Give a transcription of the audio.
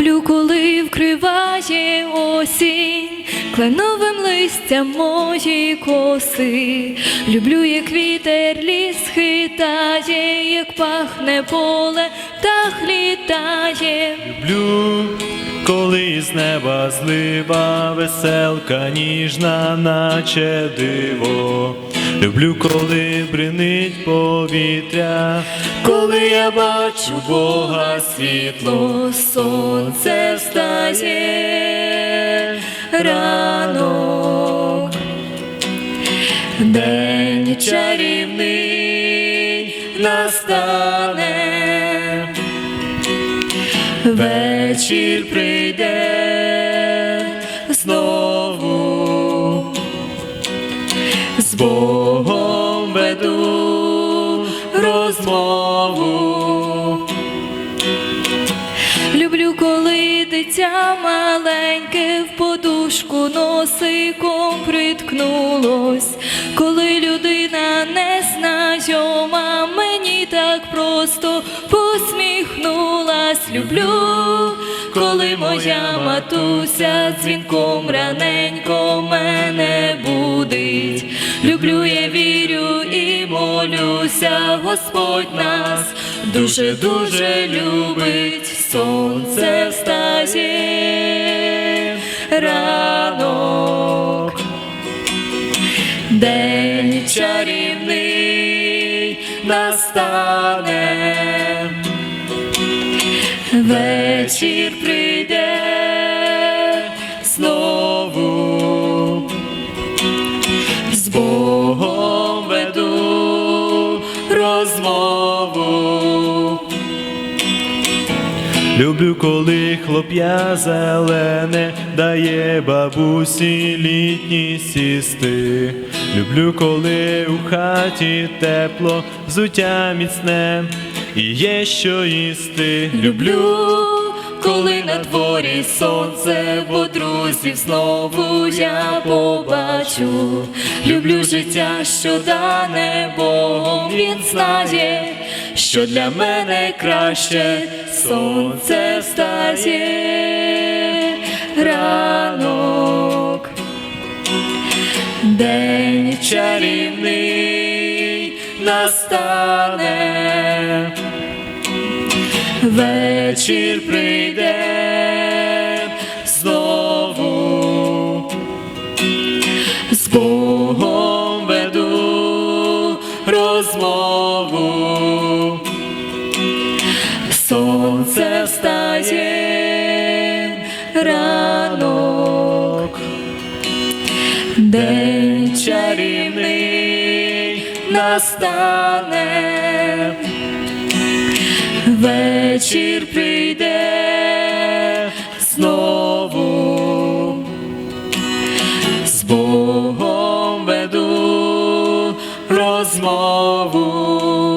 Люблю, коли вкриває осінь, кленовим листям мої коси. Люблю, як вітер ліс хитає, як пахне поле, птах літає. Люблю, коли з неба злива, веселка ніжна, наче диво. Люблю, коли бринить повітря, коли я бачу Бога світло, сонце встає ранок, день чарівний настане, вечір прийде знову, з Богом веду розмову. Люблю, коли дитя маленьке в подушку носиком приткнулось, коли людина незнайома, мені так просто посміхнулась. Люблю, коли моя матуся дзвінком раненько мене будить. Люблю, я вірю і молюся, Господь нас дуже дуже любить, сонце встає ранок, день чарівний настане, вечір прийде знову з Богом веду розмову. Люблю, коли хлоп'я зелене дає бабусі літні сісти. Люблю, коли у хаті тепло, взуття міцне і є що їсти. Люблю, коли на дворі сонце, бо друзів знову я побачу. Люблю життя, що дане Богом, він знає, що для мене краще сонце встає ранок. День чарівний настане вечір прийде знову, з Богом веду розмову, сонце встає ранок, день чарівний настане вечір прийде знову, з Богом веду розмову.